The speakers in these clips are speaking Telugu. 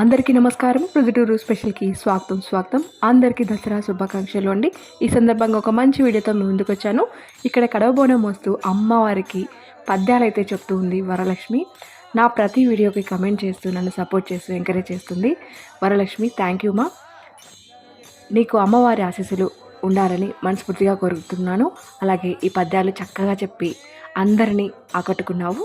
అందరికీ నమస్కారం. ప్రొజిటూరు స్పెషల్కి స్వాగతం స్వాగతం. అందరికీ దసరా శుభాకాంక్షలు అండి. ఈ సందర్భంగా ఒక మంచి వీడియోతో మేము ముందుకు వచ్చాను. ఇక్కడ కడవబోనం వస్తూ అమ్మవారికి పద్యాలు అయితే చెప్తూ ఉంది వరలక్ష్మి. నా ప్రతి వీడియోకి కమెంట్ చేస్తూ నన్ను సపోర్ట్ చేస్తూ ఎంకరేజ్ చేస్తుంది వరలక్ష్మి. థ్యాంక్ యూ మా. నీకు అమ్మవారి ఆశీస్సులు ఉండాలని మనస్ఫూర్తిగా కోరుతున్నాను అలాగే ఈ పద్యాలు చక్కగా చెప్పి అందరినీ ఆకట్టుకున్నావు.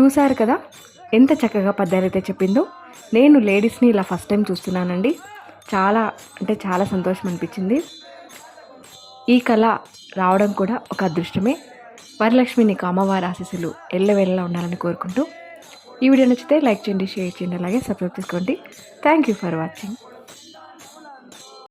చూశారు కదా? ఎంత చక్కగా పద్యాలైతే చెప్పిందో. నేను లేడీస్ని ఇలా ఫస్ట్ టైం చూస్తున్నానండి. చాలా అంటే చాలా సంతోషం అనిపించింది. ఈ కళ రావడం కూడా ఒక అదృష్టమే. వరలక్ష్మి నీకు అమ్మవారి ఆశీస్సులు ఎల్లవేళ్ళలా ఉండాలని కోరుకుంటూ ఈ వీడియో నచ్చితే లైక్ చేయండి షేర్ చేయండి అలాగే సబ్స్క్రైబ్ చేసుకోండి. Thank you for watching